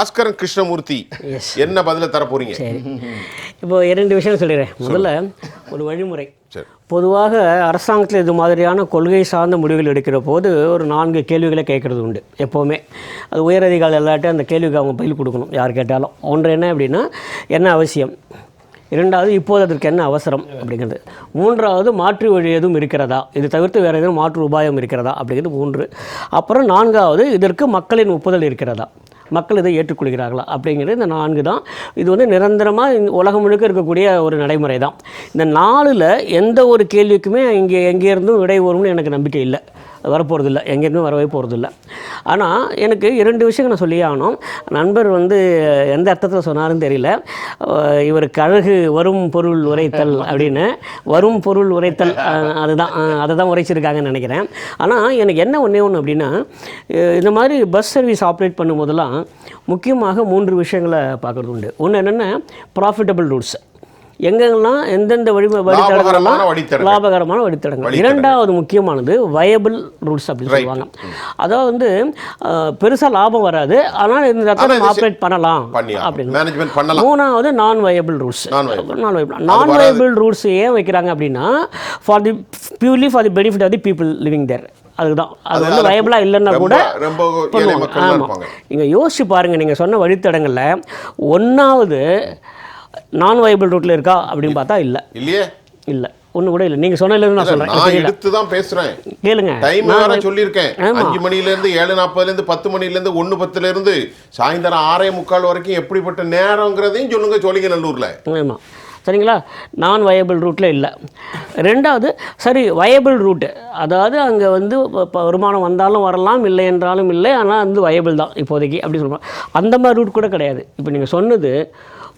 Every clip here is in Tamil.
பாஸ்கரன் கிருஷ்ணமூர்த்தி. என்ன பதில தர போறீங்க சரி. இப்போ இரண்டு விஷயம் சொல்லிடுறேன். முதல்ல ஒரு வழிமுறை. பொதுவாக அரசாங்கத்தில் இது மாதிரியான கொள்கை சார்ந்த முடிவுகள் எடுக்கிற போது ஒரு நான்கு கேள்விகளை கேட்குறது உண்டு எப்போவுமே. அது உயரதிகாரி எல்லாட்டும் அந்த கேள்விக்கு அவங்க பதில் கொடுக்கணும் யார் கேட்டாலும். ஒன்று என்ன அப்படின்னா என்ன அவசியம்? இரண்டாவது இப்போது அதற்கு என்ன அவசரம் அப்படிங்கிறது. மூன்றாவது மாற்று வழி எதுவும் இருக்கிறதா? இது தவிர்த்து வேறு எதுவும் மாற்று உபாயம் இருக்கிறதா? அப்படிங்கிறது மூன்று. அப்புறம் நான்காவது இதற்கு மக்களின் ஒப்புதல் இருக்கிறதா? மக்கள் இதை ஏற்றுக்கொள்கிறார்களா? அப்படிங்கிறது இந்த நான்கு தான். இது வந்து நிரந்தரமாக உலகம் முழுக்க இருக்கக்கூடிய ஒரு நடைமுறை தான் இந்த நாலில் எந்த ஒரு கேள்விக்குமே இங்கே எங்கேருந்தும் விடை வரும்னு எனக்கு நம்பிக்கை இல்லை. வரப்போகிறதில்ல எங்கேயுமே வரவே போகிறதில்ல ஆனால் எனக்கு இரண்டு விஷயங்கள் நான் சொல்லி ஆகணும். நண்பர் வந்து எந்த அர்த்தத்தில் சொன்னாருன்னு தெரியல. இவர் கழகு வரும் பொருள் உரைத்தல் அப்படின்னு. வரும் பொருள் உரைத்தல் அதுதான் அதை தான் உரைச்சிருக்காங்கன்னு நினைக்கிறேன். ஆனால் எனக்கு என்ன ஒன்றே ஒன்று அப்படின்னா இந்த மாதிரி பஸ் சர்வீஸ் ஆப்ரேட் பண்ணும்போதெல்லாம் முக்கியமாக மூன்று விஷயங்களை பார்க்குறது உண்டு. ஒன்று என்னென்னா ப்ராஃபிட்டபிள் ரூட்ஸ் எங்கெங்கெல்லாம் எந்தெந்த வழி வழித்தடங்கள்லாம் வழித்தடங்கள். லாபகரமான வழித்தடங்கள். இரண்டாவது முக்கியமானது வயபிள் ரூட்ஸ் அப்படின்னு சொல்லுவாங்க. அதாவது வந்து பெருசாக லாபம் வராது. ஆனால் இந்த இடத்துல ஆப்ரேட் பண்ணலாம் அப்படின்னு. மூணாவது நான் வயபிள் ரூட்ஸ் Non-viable. நான் வயபிள் நான் வயபிள் ரூட்ஸ் ஏன் வைக்கிறாங்க அப்படின்னா for the purely for the benefit of the people living there அதுதான். அது வந்து வயபிளாக இல்லைன்னா கூட ஆமாம் நீங்கள் யோசிச்சு பாருங்கள் நீங்கள் சொன்ன வழித்தடங்களில் ஒன்றாவது நான் வயபிள் ரூட்டில் இருக்கா அப்படின்னு பார்த்தா இல்லை. இல்லையே? இல்லை. ஒன்று கூட இல்லை. நீங்கள் சொன்னதுலேருந்து நான் சொல்கிறேன் நான் எடுத்து தான் பேசுறேன். கேளுங்க. டைம் நான் வேற சொல்லியிருக்கேன். அஞ்சு மணில இருந்து ஏழு நாற்பதுல இருந்து பத்து மணில இருந்து ஒண்ணு பத்துல இருந்து சாயந்தரம் ஆறே முக்கால் வரைக்கும் எப்படிப்பட்ட நேரங்கிறதையும் சொல்லுங்க சோழிங்க நல்லூர்ல. ஆமாம் சரிங்களா? நான் வயபிள் ரூட்டில் இல்லை. ரெண்டாவது சரி வயபிள் ரூட்டு அதாவது அங்கே வந்து இப்ப- வருமானம் வந்தாலும் வரலாம் இல்லை என்றாலும் இல்லை ஆனால் வந்து வயபிள் தான் இப்போதைக்கு அப்படி சொல்லுவோம் அந்த மாதிரி ரூட் கூட கிடையாது. இப்போ நீங்கள் சொன்னது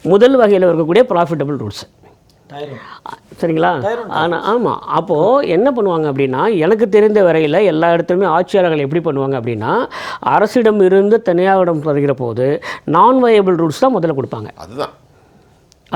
முதல் வகையில் இருக்கக்கூடிய ப்ராஃபிட்டபிள் ரூட்ஸ் சரிங்களா? ஆனால் ஆமாம் அப்போது என்ன பண்ணுவாங்க அப்படின்னா எனக்கு தெரிந்த வரையில் எல்லா இடத்துலையுமே ஆட்சியாளர்கள் எப்படி பண்ணுவாங்க அப்படின்னா அரசிடம் இருந்து தனியாரிடம் தருகிற போது நான் வயபிள் ரூட்ஸ் தான் முதல்ல கொடுப்பாங்க. அதுதான்.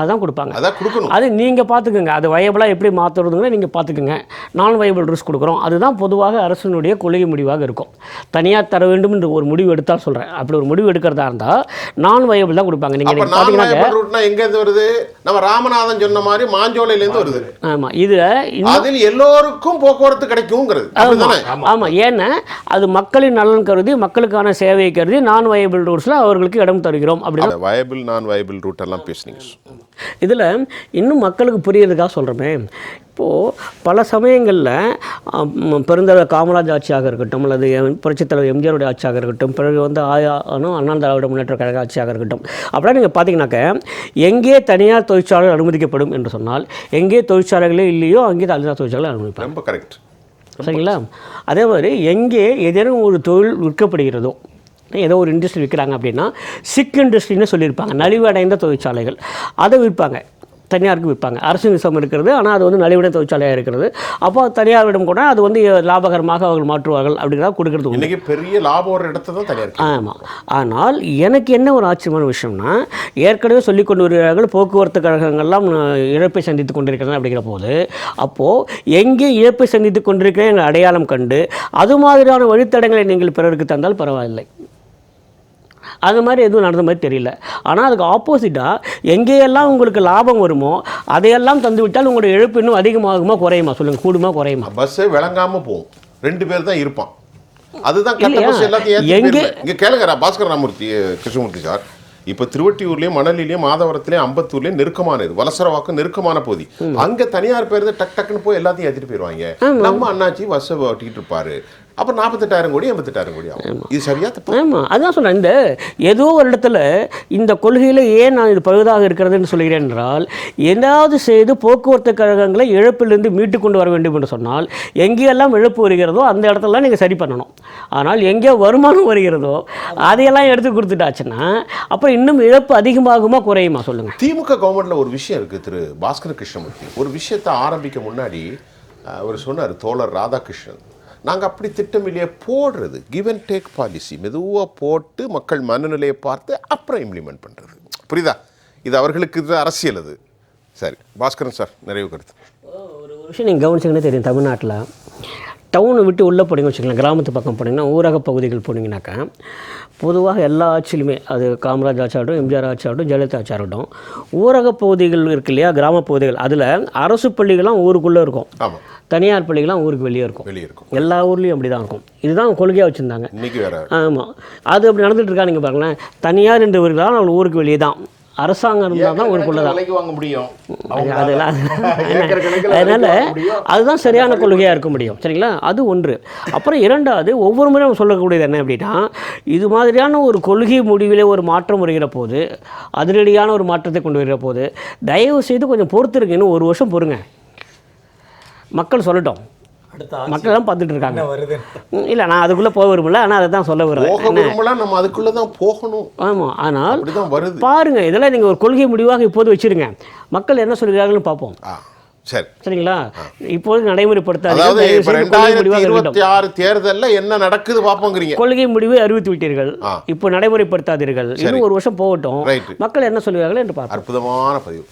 அதான் கொடுப்பாங்க. அதான் கொடுக்கணும். அது நீங்கள் பார்த்துக்குங்க அது வயபிளாக எப்படி மாற்றுறதுங்க நீங்கள் பார்த்துக்குங்க நான் வயபிள் ரூல்ஸ் கொடுக்குறோம். அதுதான் பொதுவாக அரசினுடைய கொள்கை முடிவாக இருக்கும். தனியாக தர வேண்டும் என்று ஒரு முடிவு எடுத்தால் சொல்கிறேன் அப்படி ஒரு முடிவு எடுக்கிறதா இருந்தால் நான் வயபிள் தான் கொடுப்பாங்க. நீங்கள் பார்த்தீங்கன்னா ரூட்னா எங்க இருந்து வருது? நம்ம ராமநாதன் சொன்ன மாதிரி மாஞ்சோலையில இருந்து வருது. ஆமாம் இதில் அதில் எல்லோருக்கும் போக்குவரத்து கிடைக்குங்கிறது. அப்படிதானே? ஆமாம் ஏன்னா அது மக்களின் நலன் கருதி மக்களுக்கான சேவையை கருதி நான் வயபிள் ரூல்ஸில் அவர்களுக்கு இடம் தருகிறோம். அப்படின்னு வயபிள் நான் வயபிள் ரூட் எல்லாம் பேசுனீங்க. இதில் இன்னும் மக்களுக்கு புரியறதுக்காக சொல்கிறோமே. இப்போது பல சமயங்களில் பெருந்தலைவர் காமராஜ் ஆட்சியாக இருக்கட்டும் அல்லது புரட்சித் தலைவர் எம்ஜிஆருடைய ஆட்சியாக இருக்கட்டும் பிறகு வந்து ஆயா அண்ணா திராவிட முன்னேற்ற கழக ஆட்சியாக இருக்கட்டும். அப்படிலாம் நீங்கள் பார்த்தீங்கன்னாக்க எங்கே தனியார் தொழிற்சாலை அனுமதிக்கப்படும் என்று சொன்னால் எங்கே தொழிற்சாலைகளே இல்லையோ அங்கே தனியார் தொழிற்சாலை அனுமதிப்பாங்க. ரொம்ப கரெக்ட் சரிங்களா? அதே மாதிரி எங்கே ஏதேனும் ஒரு தொழில் விற்கப்படுகிறதோ ஏதோ ஒரு இண்டஸ்ட்ரி விற்கிறாங்க அப்படின்னா சிக் இண்டஸ்ட்ரின்னு சொல்லியிருப்பாங்க. நலிவடைந்த தொழிற்சாலைகள். அதை விற்பாங்க. தனியாருக்கு விற்பாங்க. அரசு விசம் இருக்கிறது ஆனால் அது வந்து நலிவடைந்த தொழிற்சாலையாக இருக்கிறது. அப்போ தனியாரிடம் கூட அது வந்து லாபகரமாக அவர்கள் மாற்றுவார்கள் அப்படிங்கிறத கொடுக்கறது உண்டு. இன்னைக்கு பெரிய லாபம் ஒரு இடத்த தான் தனியார் ஆமாம் ஆனால் எனக்கு என்ன ஒரு ஆச்சரியமான விஷயம்னா ஏற்கனவே சொல்லிக் கொண்டு வருகிறார்கள் போக்குவரத்து கழகங்கள்லாம் இழப்பை சந்தித்து கொண்டிருக்கிறது அப்படிங்கிற போது அப்போது எங்கே இழப்பை சந்தித்து கொண்டிருக்கிறேன் அடையாளம் கண்டு அது மாதிரியான வழித்தடங்களை நீங்கள் பிறருக்கு தந்தால் பரவாயில்லை. அது மாதிரி எதுவும் நடந்த மாதிரி தெரியல. ஆனால் அதுக்கு ஆப்போசிட்டாக எங்கேயெல்லாம் உங்களுக்கு லாபம் வருமோ அதையெல்லாம் தந்து விட்டால் உங்களுடைய இழப்பு இன்னும் அதிகமாகுமா குறையுமா? சொல்லுங்கள் கூடுமா குறையுமா? பஸ்ஸே விளங்காம போகும். ரெண்டு பேர் தான் இருப்பான். அதுதான் எல்லாத்தையும். இங்க கேளுங்க ரா- பாஸ்கர் ராமூர்த்தி கிருஷ்ணமூர்த்தி சார். இப்போ திருவட்டியூர்லயும் மணலிலையும் மாதவரத்துலயும் அம்பத்தூர்லயும் நெருக்கமானது வலசரவாக்கம் நெருக்கமான பகுதி அங்க தனியார் பேருந்து டக் டக்குன்னு போய் எல்லாத்தையும் ஏத்திட்டு போயிருவாங்க. நம்ம அண்ணாச்சி பஸ்ஸை ஓட்டிட்டு இருப்பாரு. அப்ப நாற்பத்தெட்டாயிரம் கோடி எண்பத்தெட்டாயிரம் கோடி ஆகும். இது சரியா தப்பா? ஆமாம் அதான் சொல்கிறேன் இந்த ஏதோ ஒரு இடத்துல இந்த கொள்கையில் ஏன் நான் இது பழுதாக இருக்கிறதுன்னு சொல்கிறேன் என்றால் ஏதாவது செய்து போக்குவரத்து கழகங்களை இழப்பிலிருந்து மீட்டு கொண்டு வர வேண்டும் என்று சொன்னால் எங்கேயெல்லாம் இழப்பு வருகிறதோ அந்த இடத்துலலாம் நீங்கள் சரி பண்ணணும். ஆனால் எங்கே வருமானம் வருகிறதோ அதையெல்லாம் எடுத்து கொடுத்துட்டாச்சுன்னா அப்புறம் இன்னும் இழப்பு அதிகமாகுமா குறையுமா சொல்லுங்கள் திமுக கவர்மெண்ட்ல ஒரு விஷயம் இருக்கு திரு பாஸ்கர் கிருஷ்ணமூர்த்தி ஒரு விஷயத்தை ஆரம்பிக்க முன்னாடி அவர் சொன்னார் தோழர் ராதாகிருஷ்ணன். நாங்கள் அப்படி திட்டமில்லையே போடுறது. கிவ் அண்ட் டேக் பாலிசி மெதுவாக போட்டு மக்கள் மனநிலையை பார்த்து அப்புறம் இம்ப்ளிமெண்ட் பண்ணுறது புரியுதா? இது அவர்களுக்கு இது அரசியல் அது. சரி பாஸ்கரன் சார் நிறைவு கருத்து. ஒரு விஷயம் நீங்கள் கவனிச்சிங்கன்னா தெரியும் தமிழ்நாட்டில். டவுனை விட்டு உள்ளே போனீங்கன்னு வச்சுக்கலாம் கிராமத்து பக்கம் போனீங்கன்னா ஊரக பகுதிகள் போனீங்கன்னாக்கா பொதுவாக எல்லா ஆட்சியிலுமே அது காமராஜ் ஆட்சியாகட்டும் எம்ஜிஆர் ஆட்சியாகட்டும் ஜெயலலிதா ஆட்சியாகட்டும் ஊரக பகுதிகள் இருக்கு இல்லையா கிராம பகுதிகள் அதில் அரசு பள்ளிகள்லாம் ஊருக்குள்ளே இருக்கும். தனியார் பள்ளிகள்லாம் ஊருக்கு வெளியே இருக்கும். வெளியே இருக்கும். எல்லா ஊர்லேயும் அப்படி தான் இருக்கும். இதுதான் கொள்கையாக வச்சுருந்தாங்க. இன்னைக்கு வேற. ஆமாம் அது அப்படி நடந்துட்டு இருக்கா நீங்கள் பாருங்களேன். தனியார் என்று வருகிறால் அவள் ஊருக்கு வெளியே தான் அரசாங்கம் இருந்தால் தான் ஊருக்குள்ளே தான் வாங்க முடியும். அதெல்லாம் அதனால். அதுதான் சரியான கொள்கையாக இருக்க முடியும். சரிங்களா? அது ஒன்று. அப்புறம் இரண்டாவது ஒவ்வொரு முறையும் நம்ம சொல்லக்கூடியது என்ன அப்படின்னா இது மாதிரியான ஒரு கொள்கை முடிவிலே ஒரு மாற்றம் வருகிற போது அதிரடியான ஒரு மாற்றத்தை கொண்டு வருகிற போது தயவு செய்து கொஞ்சம் பொறுத்திருங்க இன்னும் ஒரு வருஷம் பொறுங்க. மக்கள் சொல்லட்டும். அடுத்த மக்கள் தான் பார்த்துட்டு இருக்காங்க வருது? இல்லை நான் அதுக்குள்ளே போக விரும்பல ஆனால் அதை தான் சொல்ல விரும்பலாம் நம்ம அதுக்குள்ள தான் போகணும். ஆமாம் ஆனால் வருது. பாருங்க இதெல்லாம் நீங்கள் ஒரு கொள்கை முடிவாக இப்போது வச்சிருங்க. மக்கள் என்ன சொல்கிறார்கள்னு பார்ப்போம். சரி. சரிங்களா? இப்போது ஆறு தேர்தல்ல என்ன நடக்குது பாப்போங்கிறீங்க கொள்கை முடிவை அறிவித்து விட்டீர்கள். இப்போ நடைமுறைப்படுத்தாதீர்கள். இன்னும் ஒரு வருஷம் போகட்டும். மக்கள் என்ன சொல்கிறார்கள் என்று பார்ப்போம். அற்புதமான பதிவு.